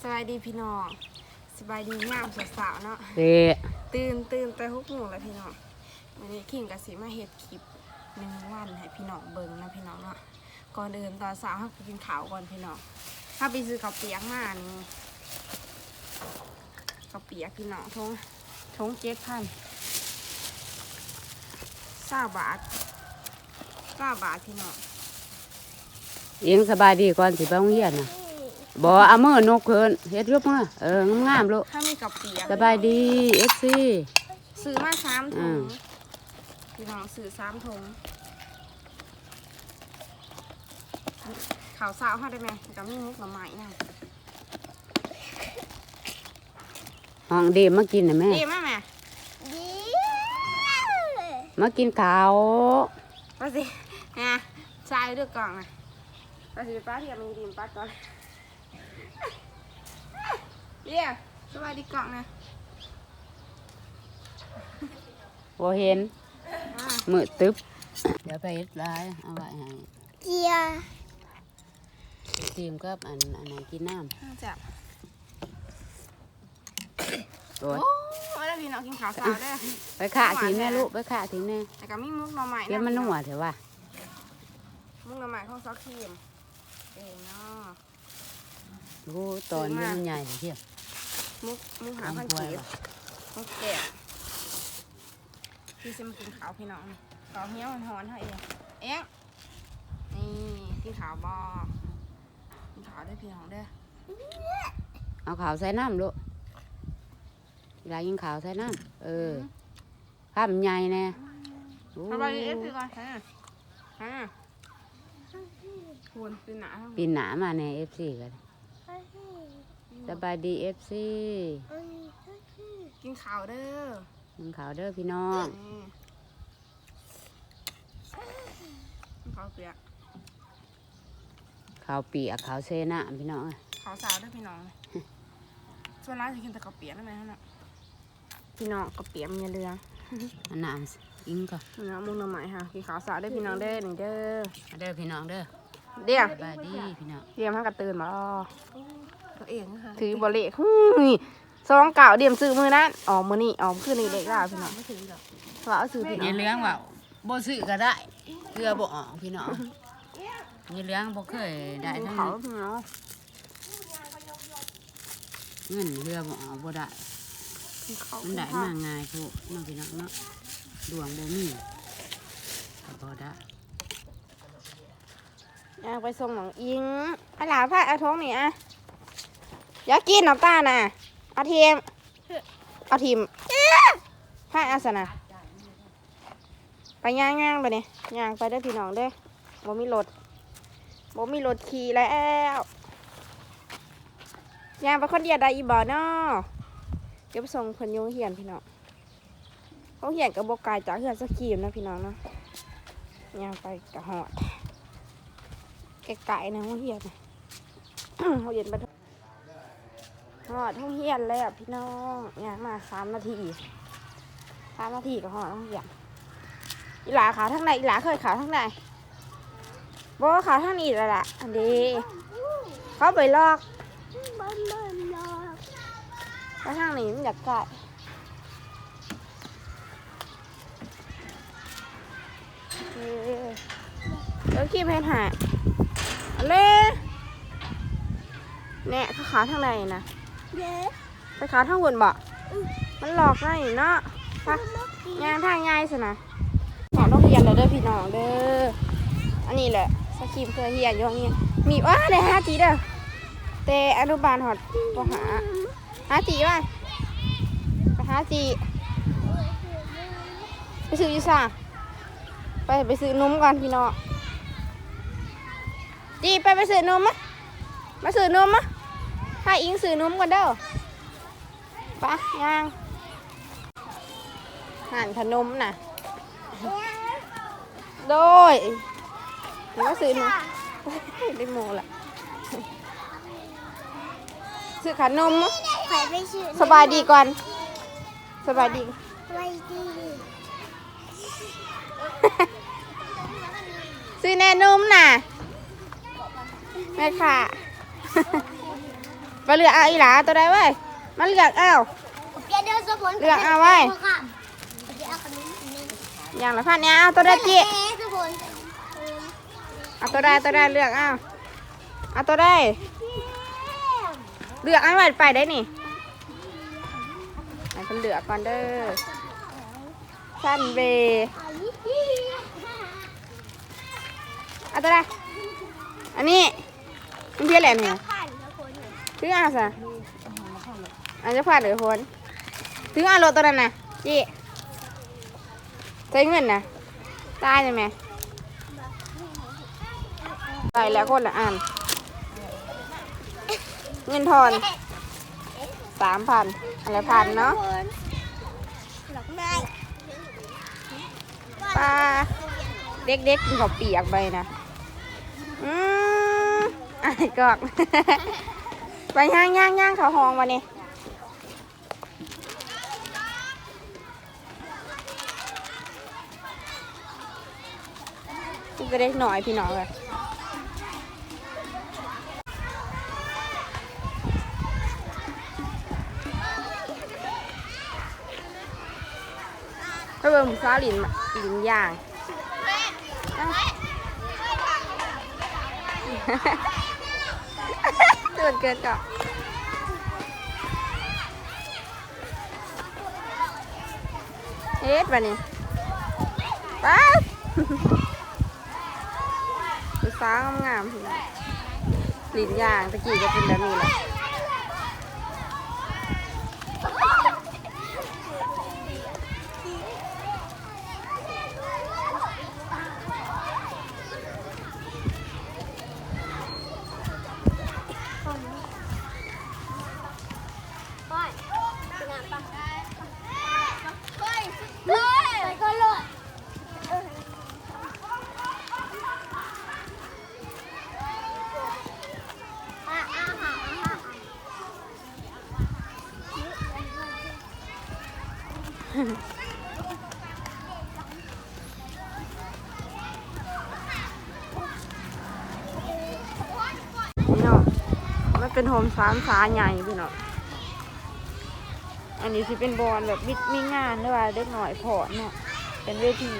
สบายดีพี่น้องสบายดีงามสาวๆเนาะเด้ตื่นตื่นแต่หกโมงแล้วพี่น้องวันนี้ขิงกับสีมาเฮ็ดคลิปหนึ่งวันให้พี่น้องเบิ่งนะพี่น้องเนาะก่อนอื่นตอนเช้าเราไปกินข้าวก่อนพี่น้องถ้าไปซื้อข้าวเปียกมานี่ข้าวเปียกพี่น้องทงทงเจ็ดพันเก้าบาทเก้าบาทพี่น้องเองสบายดีก่อนสิไปโรงเรียนน่ะ บ่เอามือนกเพิ่นเฮ็ดรูปมาเอองามๆลูกถ้ามีข้าวเปียกสบายดี FC ซื้อมาสามถุอืงมพี่น้องซื้อสามถุงข่าวสาวให้ได้ไหมกับมีมุกหน่อไม้นะห้องเดมมากินน่ะแม่เอ๊ะแม่แม่มากินข้าวป้าสินะชายด้วยกล่องนะป้าสิป้าเทียมมีดีมป้าก่อน เดี๋ยวสวัสดีกล่องนะบ่เห็นอ่ามือตึ๊บเดี๋ยวไปเฮ็ดหลายเอาไว้ให้เจียทีมกับอันอันไหนกินน้ำน่าจะโอ้ยโอ้ยแล้วพี่น้องกินข้าวสาวได้อไปข่าทิ้งแน่ลูกไปข่าทิ้งแน่แต่ก็มีมุกหน่อไม้ะเดี๋ยวมันนัวเถอะว่ามุกหน่อไม้ของซอกครีมเองเนาะโอ้ตอนนี้มันใหญ่เลยเที่ย มุกมุกหาพันถ้วยกีบว่ะมุกแกะพี่ซิมากินข้าวพี่น้องข้าวเหี้ยวมันหอนเท่าเองเอ๊ะนี่กินข้าวบอกินข้าวได้วยพี่น้องเด้อเอาข้าวใส่น้ำลูกเวลากินข้าวใส่น้ำเออข้ามนใหญ่แน่โอ้สบายดีเอฟซีก่อนฮะฮะคุณเป็นหนาทั้งปีนหนามาแน่ FC กัน สบายดี FC กินข้าวเด้อกินข้าวเด้อพี่น้องนี่กินข้าวเปียกข้าวเปียกข้าวเซน่ะพี่น้องเอ้ยข้าวสาวเด้อพี่น้องส่วนร้านจะกินแต่ข้าวเปียกนั่นไหมฮะน่ะพี่น้องข้าวเปียกมีเรืออันน้ำอิงก่อนพี่น้องมุงหน่อไม้ค่ะกินข้าวสาวเด้อพี่น้องเด้อหนึ่งเด้อมาเด้อพี่น้องเด้อเดี๋ยวสบายดีพี่น้องเดียมให้กระตื่นมาอ๋อ ตัวเองนะคะถือบริฮึ่มนี่ซองเก่าเดียมซื้อมือนั้นออกมือนี่ออกคืนนี้เด็กแล้วพี่น้องไม่ถึงหรอกว่าเอาซื้อพี่น้ยีองเลี้ยงว่าบ่ซื้อก็ได้เพื่อบ่ออกพี่น้องยีเลี้ยงบ่เคยได้ทั้งเขาพี่น้องเงินเรือบ่ออกบ่ได้เขามันได้มาง่ายพวกน้องพี่น้องเนาะดวงบ่มีก็บ่ได้อยากไปส่งหนองอิงอะหลาผ้าเอาท้องนี่อะ อย่ากินน้ำตาลน่ะเอาทีมเอาทีมผ้าอาสนะไปย่างย่างๆไปเนี่ยย่างไปได้พี่น้องเด้อบ่มีรถบ่มีรถขี่แล้วย่างไปคนเดียวได้อีบ่เนาะเดี๋ยวไปส่งเพิ่นโยงเหียนพี่น้องเขาเหียนกับบกไกลจากเหือนสกีมนะพี่น้องเนาะย่างไปกะหอดไก่ๆนะห้องเฮียนเขาเย็นไปทุก หอดห้องเฮียนแล้วพี่น้องเนี่ยมาสามนาทีสามนาทีก็หอดห้องเฮียนอีหลาขาทั้งในอีหลาเคยขาทั้งในบอกว่ขาทั้งนี้แล้วล่ะอันนี้เขาไปลอกขาทั้งนี้มันอยากไก่เออเดี๋ยวขี้เพนหาเอาเล่เนี่ยเขาขาทั้งในนะ เย้ไปขาทั้งบนบ่มันหลอกง่ายเนาะไปยางทางง่ายสินะหอต้องเรียนแล้วเด้อพี่น้องเด้อ อันนี้แหละสกีมเคยเฮียอยู่ห้องเรียมีว้าได้ห้าจีเด้อแต่อนุบาลหอดก็หาห้าจีว่าไปหาจีไปซื้ออยูซ่าไปไปซื้อนมก่อนพี่น้องจีไปไปซื้อนมมะมาซื้อนมมะ ให้อิงซื้อนมก่อนเด้อปะย่างหั่นขนมน่ะ โดยหนูก็ซื้อนมได้โมละซื้อขนมใครไปชื่อสบายดีก่อน สบายดีสบายดีซื้อแน่นุ่มน่ะแม่ค่ะ ไปเลือกเอาอีหลาตัวใดเว้ยมันเลือกเอาเลือกเอาไว้ยอย่างละพันเนี่ยเอาตัวใดจีเอ๊ะสมบูรณ์เอาตัวใดตัวใดเลือกเอาเอาตัวใดเลือกเอาไว้ไปได้นี่ให้เพิ่นเลือกก่อนเด้อสั้นเบเอาตัวใดอันนี้มันเพี้ยแหละเนี่ย ถึงเอาซะอันจะพลาดหรือพ้นถึงเอารถตัวนั้นนะจีใช้เงินนะตายใช่ไหมใส่แล้วคนละอันเงินทอนสามพันอะไรพันเนาะปลาเด็กๆกินข้าวเปียกไปนะอืมไอ้กอก ไปย่างย่างย่างเขาหองมานี่กูก็เด็กหน่อยพี่น้องเลยไปเบิ่งฟ้าหลินมาหลินย่าง ตื่นเกินก่อนเฮ็ดบัดนี้ไป้าดูสางามๆพี่น้องลิ้นย่างตะกี้ก็เป็นแบบนี้แหละ ไปไปงานปะไปเลยไปก็เลยอะอะอะอะ พี่น้องมันเป็นโฮมสามสาใหญ่พี่น้องอันนี้สิเป็นบอลแบบมิมีงานด้วยว่าเด็กหน่อยพอเนาะเป็นเวที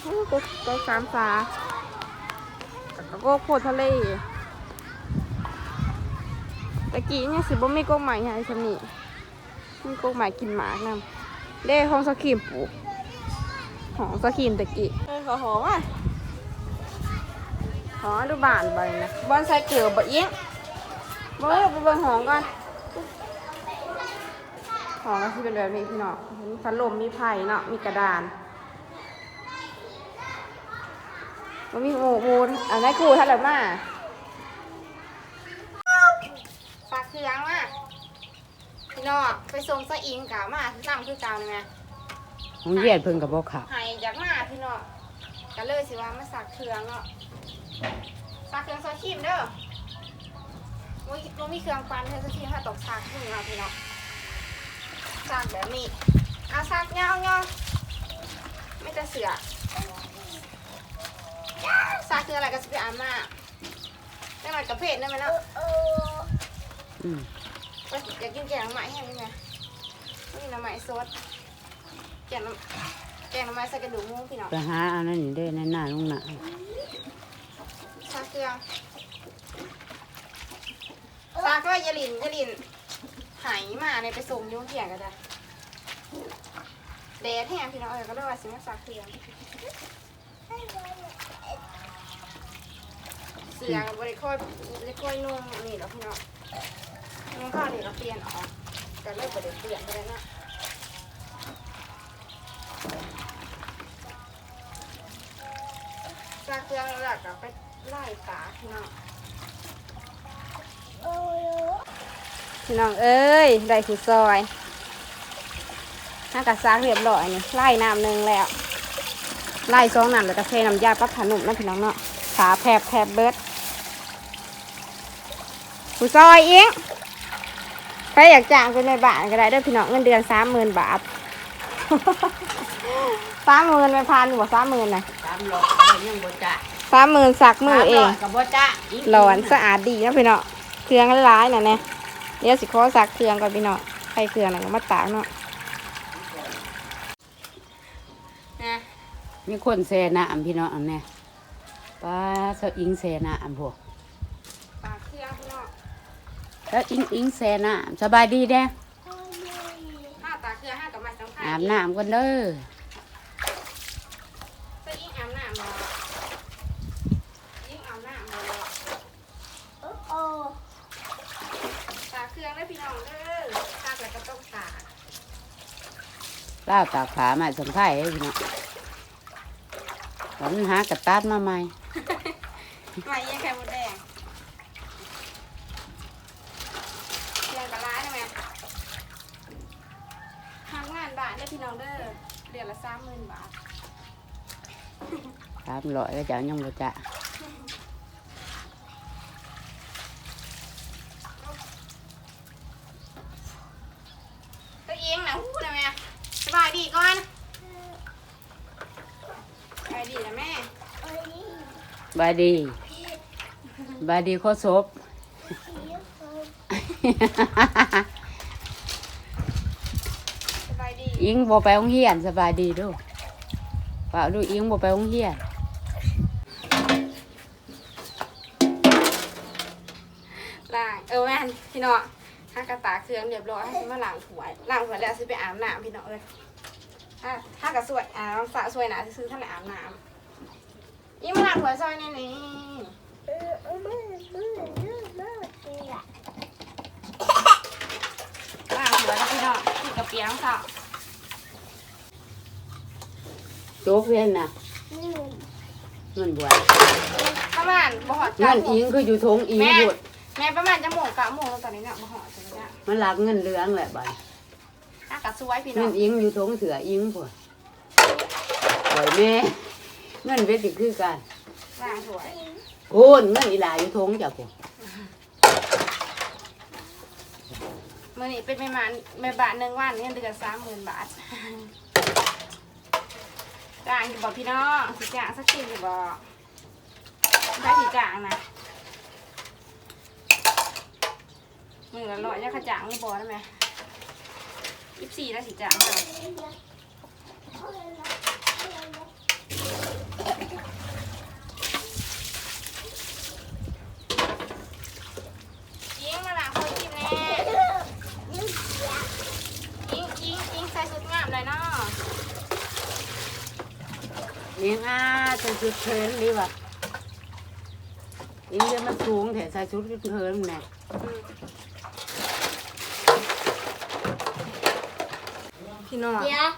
โอ้ก็ก็สามสาแล้วก็โคทะเลตะกี้เนี่ยสิบ่มีกกใหม่ใหญ่สำนี่ มีกกหม่กินหมากนำเด้ห้องสกีมปลูกห้องสกีมตะกี้เออขอหอมอะหอดูบานไปนะบอนใส่เกลือบ่เอี้ยงบ่เอาไปเบิ่งหองก่อนหองก็สิเป็นแบบนี้พี่น้องมีพัดลมมีไผ่เนาะมีกระดานมันมีหมูหมูอันนี้กูท่านเลยมาฝากเครื่องมา น้องไปส่งสะอิงกะมาน้ำคือเก่านี่ไหมของเวียดเพิ่นกับบ่เขาหายจากมาพี่น้องก็เลยสิว่ามาสักเครื่องเนาะสักเครื่องซอสครีมเด้อโอ้ยมันมีเครื่องปั้นเธอซอสครีมถ้าตกสักมึงเอาพี่น้องสักแบบนี้เอาสักเงาเงาไม่จะเสือสักคืออะไรก็จะไปอาบน้ำจังหวัดกระเพาะได้ไหมเนาะเอออืมไป อยากกินแกงหน่อไม้แห้งนี่ไหมนี่หน่อไม้สดแกงหน่อแกงหน่อไม้ใส่กระดูกหมูพี่น้องไปหาอันนั้นนี่เด้ในหน้าลุงน่ะซาเกลือซาก็ยาลินยาลินหายมาในไปส่งอยุ่งเถียงกันจ้ะแดดแห้งพี่น้องเอ๋ยก็เลยว่าสิมาซาเกลือเสียงบริค่อยบริค่อยนุ่มนี่หรอกพี่น้อง นุ่มผ้านี่เราเปลี่ยนออกก็เลยบริเปลี่ยนไปแล้วนะซากเกลือแล้วก็ไปไล่ตาพี่น้องเออพี่น้องเอ้ยได้คือซอยห้ากระซักเรียบร้อยนี่ไล่น้ำหนึ่งแล้วไล่สองน้ำแล้วก็เทน้ำยาปรับผานุ่มนะพี่น้องเนาะขาแผบแผบเบิดผู้ซอยเอง ใครอยากจ้างเป็นในบ้านก็ได้เด้วยพี่น้องเงินเดือนสามหมื่นบาทสามหมื่นไม่พันอยู่บ่สามหมื่นนะสามร้อยยังบ่จ่าสามหมื่นสักมือเองกับบ่จ่าหลอนสะอาดดีนะพี่น้องเครื่องร้ายๆน่ะแน่เดี๋ยวสิขอซักเครื่องก่อนพี่น้องใครเครื่องน่ะก็มาตากเนาะนะมีคนแซ่น้ำพี่น้องอันเนี่ยป้าเจ้าอิงแซ่น้ำพวก ตากเครื่องพี่น้อง แล้วอิงอิงแซ่น้ำสบายดีแด้ห้าตากเครื่องห้ากับมาสัมผัสอาบน้ำกันเด้อก็ยิ่งอาบน้ำมายิ่งอาบน้ำมาโอ้ตากเครื่องได้พี่น้องเด้อตากแล้วก็ต้องตากล่าวตากขามาสัมผัสพี่น้องวันหากระตัดมาใหม่ไม่ยังแค่หมดแดงเครื่องกระร้ายได้ไหมทำงานบาทได้พี่น้องเด้อเดือนละสามหมื่นบาท สามร้อยก็จะเอายังบ่จะ ตัวเองนะหู้นะแม่สบายดีก่อนสบา ยดีนะแม่เอ้ยบายดีบายดีโคศพสบายดีอิงบ่ไปโรงเรียนสบายดีเดูเปล่าดูอิงบ่ไปโรงเรียน ล้างเออแม่น พี่น้องถ้ากระตากเครื่องเรียบร้อยให้มาล้างถ้วยล้างถ้วยแล้วสิไปอาบน้ำพี่น้องเลยถ้าถ้ากระสวยอ่าสระสวยหนาซื้อท่านไหนอาบน้ำยิ่งมาล้างถ้วยซอยนี่นี่เออเออมือมือมือมือเสียล้างถ้วยแล้วพี่น้องที่กระเปียงสาวโจ๊กเรียนน่ะมือเงินบวชประมาณบ่หอดเงินอิงคืออยู่ทงอิงแม่หยุด แม่ประมาณจะโมงกะโมงแล้วตอนนี้เนี่ยบ่หอดจังเลยเนี่ยมันรักเงินเหลืองแหละบัดถ้ากระสวยพี่น้เงิองนอิงอยู่ทงเสืออิงพุ่นปล่อยแม่เงินเวทีคือกันล้างถ้วยโอ้นเงินอีหลาอยู่ทงจ้ะพุ่นมื่อนี้เป็นแม่มานแม่บาทหนึ่งวันเงินเดือนสามหมื่นบาทจ้างอยู่บอกพี่น้องสิจ้างสักทีอยู่บอกได้สิจ้างนะมือ ละร้อยเนี่ยเขาจ้างไม่บอกได้ไหมยี่สิบสี่แล้วสิจ้างค่ะยิงมาหลังคนกินแน่ยิงยิงยิงใส่สุดงามเลยเนาะเลี้ยงอาเป็นชุดเทรนดีว่ะอิงเดี๋ยวมันสูงแถใส่ชุดเทรนแน่ พี่น้องเดี๋ยว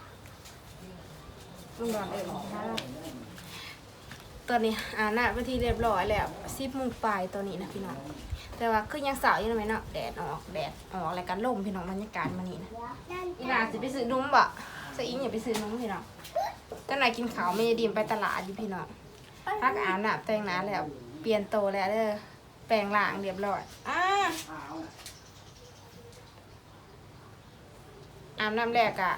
ลุงดอนเองตอนนี้อ่าน่ะเป็นที่เรียบร้อยแล้วสิบโมงปลายตอนนี้นะพี่น้องแต่ว่าคือยังสาวอยู่นะไหมเนาะแดดออกแดดออกอะไรกันลมพี่น้องบรรยากาศมันนี่นะอีหลาสิไปซื้อนมบ่สะอิงอย่าไปซื้อนมพี่น้องตอนไหนกินข้าวไม่ได้ดีมไปตลาดอยู่พี่น้องพักอาบน้ำแต่งหน้าแล้วเปลี่ยนโตวแล้วเด้อแปรงล่างเรียบร้อยอ่า อาบน้ำแรกอะ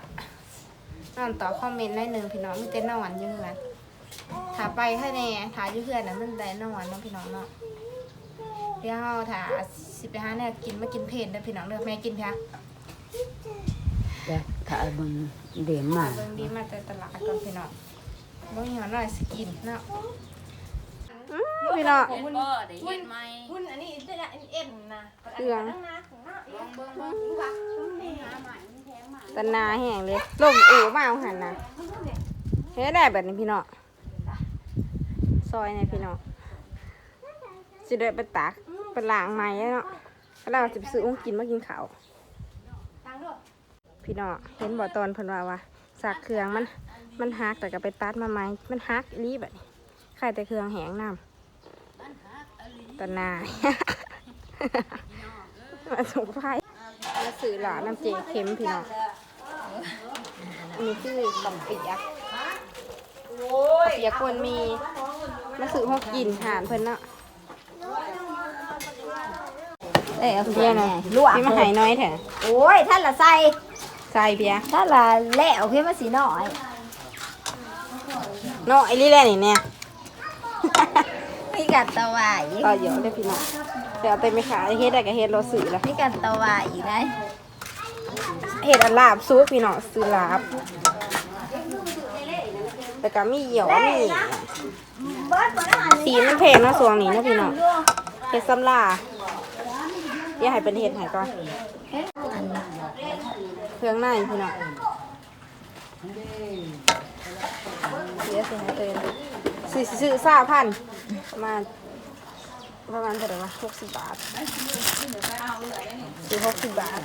นอนต่อคอมเมนต์ได้หนึ่งพี่น้องมีแต่นอนอยู่เหือนถ้าไปแค่แน่ถ้าอยู่เหือนนะมันได้นอนเนาะพี่น้องเนาะเดี๋ยวเราถ้าสิไปหาเนี่ยกินมากินเพลนเด้อพี่น้องเด้อแม่กินเพียเดี๋ยวถ้าเอาเบิ่งเดี๋ยวมาเบิ่งดีมาแต่ตลาดก่อนพี่น้องบ่มีหอหน่อยสกินเนาะพี่น้องเห็นบ่ได้เห็นไหมหุ่นอันนี้จะได้เอ็นนะเครื่องตั้งนาของน้าลองเบิ่งว่า ตะนาแห้งเลยลมอู่มาเอาหันนะเฮ็ดได้แบบนี้พี่น้องซอยในพี่น้องสิเดินไปตักไปล้างใหม่แล้วเนาะแล้วเราจะไปซื้ออุ้งกินมากินข้าวพี่น้องเห็นบ่ตอนเพิ่นว่าว่าสักเครื่องมันมันหักแต่ก็ไปตัดมาใหม่มันหักอีหลีแบบนี้ใครแต่เครื่องแห้งน้ำตะนายมาส่งไฟมาสื่อหลานน้ำเจเค็มพี่น้อง อันนี้คือบังเปียกบักเปียกควรมีมาสื่อหกกินหานเพิ่นเนาะเอ้ยเอาเบียร์หน่อยลวกพี่มาใหายน้อยแถะโอ้ยท่านละใส่ใส่เบียร์ท่านละแล้วขึ้นมาสีหน่อยเนาะไอ้ลี่แหละนี่เนี่ยมีกัดตะวายต่อเยอะเลยพี่น้องเเดี๋ยวเอาไปไม่ขายเฮ็ดได้กับเฮ็ดรสสื่อละนี่กันตะวาอีกได้ เฮ็ดอันลาบซุปพี่น้องซื้อลาบแต่ก็มีเหยี่ยวมีสีมันแพงนะสวงนี้นะพี่น้องเฮ็ดซ้ำลาอย่าให้เป็นเฮ็ดให้ก่อนเครื่องในพี่น้องเสียสิให้เตือนซื้อซื้อซาพันมาประมาณเท่าไหร่วะหกสิบบาทซื้อหกสิบบาท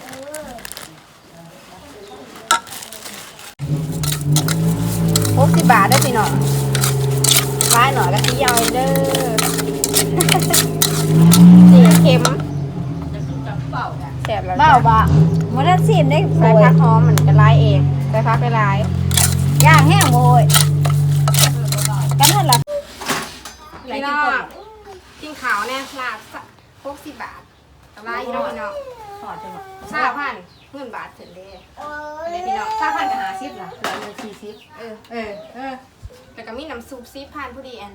หกสิบบาทได้อพี่น้องร้ายหน่อยแล้วพี่ยอยเด้อสีเค็มแสบแล้วเบ้าบะมันได้ซีมได้ใส่โอยพักหอมเหมือนกันลายเองใส่พักไปลายย่างแห้งโอยกันนั่นล่ะพี่น้องกินขาวเนี่ยลาบหกสิบบาทลายพี่น้องพี่น้องถอดจังหวะสามพัน เงินบาทถึงเด้อันนี้พี่น้องสามพันกับหาซิปล่ะเหลือเงินสี่ซิปเออ เออ เออแล้วก็มีน้ำซุปซีพันผู้ดีแอน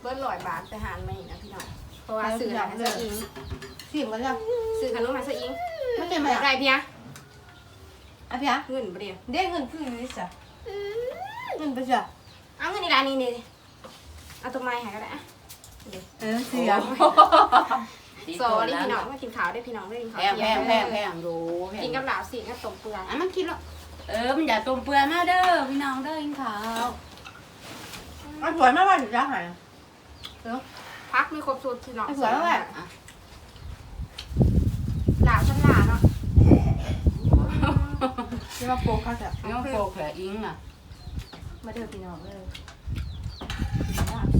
เบิ้ลร้อยบาทไปหารมาอีกนะพี่น้องเพราะว่าสื่อหลังเสื้ออิงซิมกันจ้ะสื่อขนมมาเสื้ออิงไม่เป็นไรไรเพียอะพี่อะเงินบ่เดียวเด้เงินคือนี่จ้ะเงินไปจ้ะเอาเงินนี่ร้านนี้นี่เอาตัวไม้หายก็ได้อะเออเสีย โซนี่พี่น้องมากินข้าวได้พี่น้องได้กินแพข้าวงแพงแพงแพงดูแพงกินกับหลาวสีกับต้มเปลือกอะมันกินแล้วเออมันอย่าต้มเปื่อยมาเด้อพี่น้องเด้อกินข้าวมันสวยมากว่าถึงจะหายพักมีครบสูตรพี่น้องสวยมากเลยอะหลาวชั้นหลาเนาะจะมาโปกเขาจ้ะน้องโฟกแผลอิงอะมาเด้อพี่น้องเลย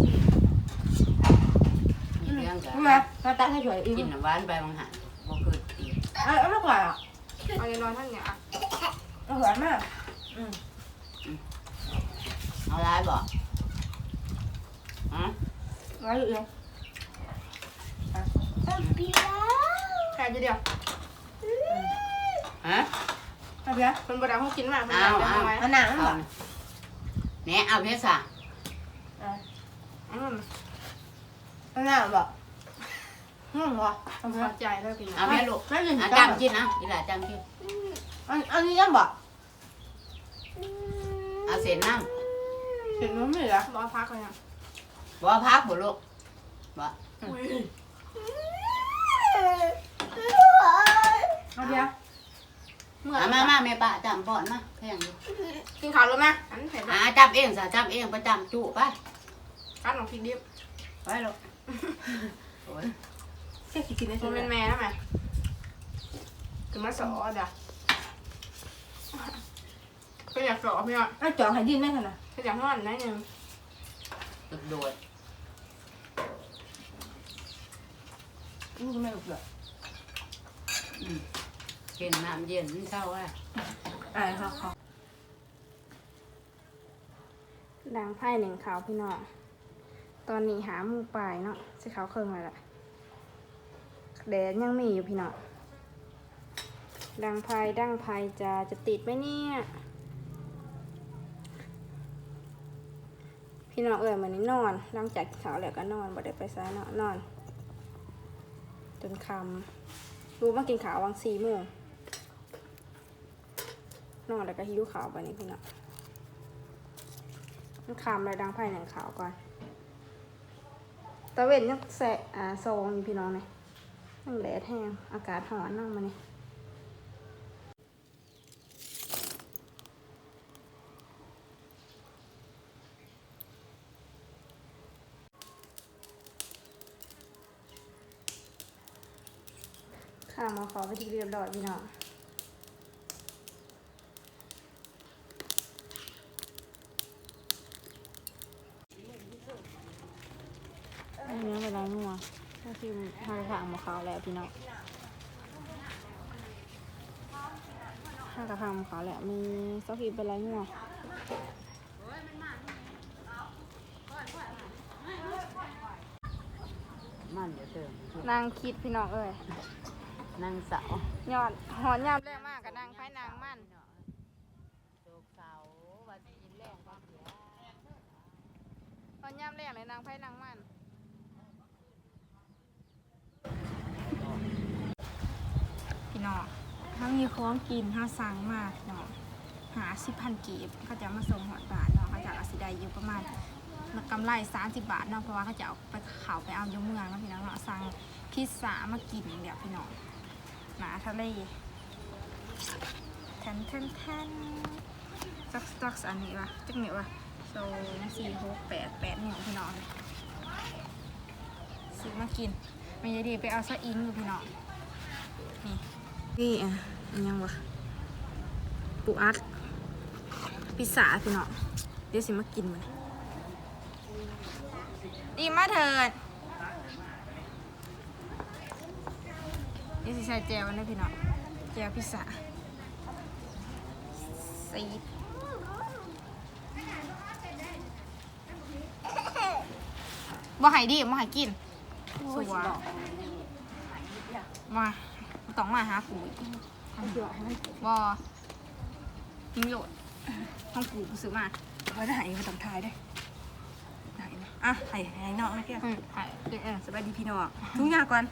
มี เรื่องกันทำไมมาตั้งให้สวยอีกกินน้ำหวานไปบางหันบ่คือตีอะเอาไม่กว่าอะเอาเงินนอนท่านเนี่ยอะเอาสวยมากอืมเอาร้ายบ่อะร้อยอยู่เองแค่เดียวฮะเอาพี่อะคนบ่ได้ห้องกินมากคนเอาบ่ได้เอาห้องไว้เอาหนังเอาเหรอเนี่ยเอาเพชรสั่งอืมเอาหนังเหร ออืมเหรอเอาพี่พออะใจเลยพี่น้อเอางเพชรลูกไม่ยินอะจ้าจำกินนะอีหล่าจำกินอันอันนี้ยังบอกเอาเศษน้เห็นมันไม่เหรอรอพักเลยอะำบ่พักบ่ลูกบ่เอาพี่อะเมื่ออะมามาแม่ป้าจำป้อนมาแพงอยู่กินข้าวรู้ไหมอันเผ็ดอะจับเองซะจับเองประจำจุไปกัดของพริกดิบไปลูกโอ้ย เช็คกินได้มัใช่นไหมเป็นแม่นะแม่คือมาสอเดี๋ยวก็อยากสอพี่น้องไอ้จองให้ดินได้ขนาดก็อยากนอนนิดนึงตึกโดดนี่ก็ไม่รู้เลยกินน้ำเย็นมันเศร้าอะอ่าค่ะค่ะดังไพ่หนึ่งขาวพี่น้อง ตอนนี้หาหมูป่ายเนาะสิขาวเครื่องอะไรละ แดดยังมีอยู่พี่น้องดังไพดังไพจะจะติดไหมเนี่ย พี่น้องเอ๋ยมันนี้นอนหลังจากกินข้าวแล้วก็นอนบ่ได้ไปซ้ายเนาะนอน จนคำรู้ว่ากินข้าววังสี่โมงนอนแล้วก็หิวข้าวไปนี่พี่น้องมันคำเลยดังไผ่หนังขาวก่อนตะเวนยังแสะอ่าโซงอยู่พี่น้องเนี่ย นั่งแดดแห้งอากาศหอนนั่งมาเนี่ยข้ามาขอไปที่เรียบร้อยพี่น้อง อันนี้เป็นไรงัวถ้าที่ ทางทางมาเขาวแล้วพี่น้องห้ากระทางมาเขาวแล้วมีซอกีเป็นไรงัวมันเดี๋ยวเติมนางคิดพี่น้องเอ้ยนางสาวยอดหอนยามแรงมากกับนางไฟนางมันโศกเสาวันกินแรงก็เสียหอนยามแรงเลยนางไฟนางมัน ถ้ามีของกินถ้าสั่งมาเนาะหาสิพันกีบเขาจะมาส่งหอดบาทเนาะเขาจะเอาสิได้อยู่ประมาณกำไร30บาทเนาะเพราะว่าเขาจะเอาไปเขาไปเอายู่เมืองเนาะพี่น้องเนาะสั่งพิซซ่ามากินเดี๋ยวพี่น้องหนาทะเลแทนแทนแทนสักสักอันนี้วะจักเนี่ยวะสองสี่หกแปดแปดหนึ่งพี่น้องซื้อมากินไม่ได้ดีไปเอาซะอิงอยู่พี่น้องนี่ นี่อะอันยังวะปูอัดพิซซ่าพี่น้องเดี๋ยวสิมากินมันดีมาเถิดเดี๋ยวสิใส่แจวนะพี่น้องแจวพิซซ่าซีดบ่ให้ดิบ่ให้กินสัวมา ต้องมาหาปุ๋ยบอยิงโหลดห้องกูกูซื้อมาว่าได้มาต้องทายได้ไหนนะอะไห้ไห้นอกนะเพี่ยอืมใช่เด็กเออสบายดีพี่น้องทุกอย่างก่อน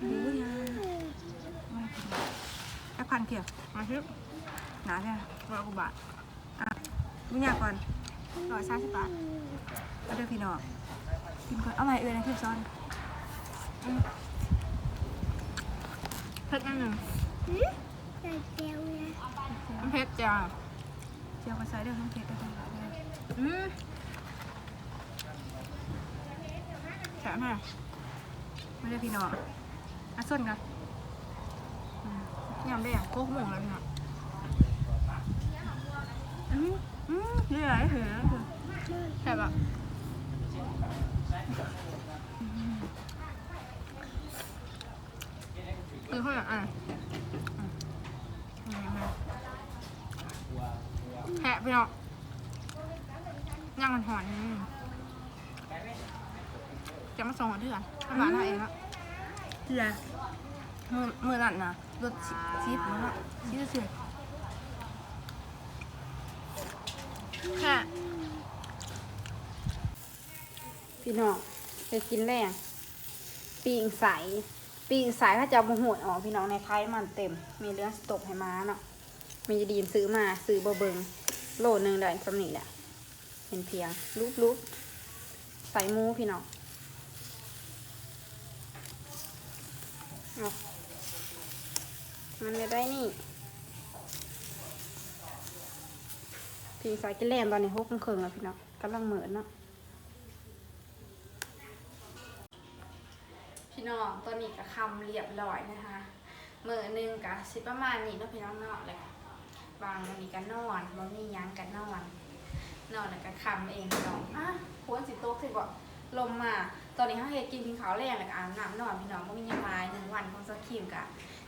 ดูยาแค่พันเพียมาชิบหนาเพี่ยร้อยกว่าบาทอะทุกอย่างก่อนร้อยสามสิบบาทเอาเด้อพี่น้องกินก่อนเอาใหม่เอ่ยนะพี่ซ้อน เผ็ดนิดหนึ่งใส่เจลนะมันเผ็ดจ้าเจียวกระใส่เด้อทั้งเผ็ดเด้อทั้งหลายเด้ออืมแฉะแม่ไม่ได้อพี่น้องอะส้นกันยำได้อย่างโคกหม่งเลยพี่น้องอืมอืมเหนื่อยเหรอแฉะแบบ คือเขาอยากอะแฉะพี่น้องย่างมันหอนจะมาส่งหัวเถื่อนทำบ้านเราเองละเพื่อมือมือนั่นนะรถชีสมันอะชีสเสือแค่พี่น้องไปกินแรงปีงใส ปีงใสถ้าจะมาโหดออกพี่น้องในไข่มันเต็ม มีเรื่องสตกให้มาเนาะมีจะดีมซื้อมาซื้อบะเบิงโลหนึ่งได้สำนีแหละเป็นเพียงรูปรูปใส่มูพี่น้องมันจะได้นี่พี่สายกินแลมตอนนี้หกโมงครึ่งแล้วพี่น้องกำลังเหมือนเนาะ น้องตอนนี้ก็คำเรียบร้อยนะคะมือหนึ่งกะสิประมาณนี้เนาะพี่น้องเนาะเลยบางวันนี้ก็นอนบางนี่ยังกันนอน นอนแล้วก็คำเองพี่น้องอะหัวสิโต๊ะสิบอกลมมาตอนนี้เขาเฮ็ดกินกินข้าวแรงแล้วก็อาบน้ำนอนพี่น้องบ่มียังมาหนึ่งวันของสกีมกะ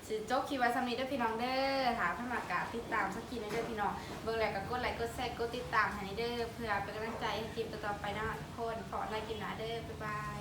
สิจบคลิปไว้สำนีด้อพี่น้องเด้อค่ะพื่มากะติดตามสักทีนะเด้อพี่น้องเบิ่งแล้วก็กดไลค์กดแชร์กดติดตามให้เด้อเพื่อเป็นกำลังใจให้คลิปต่อไปนะทุกคนขอไลค์กินหนาเด้อบ๊ายบาย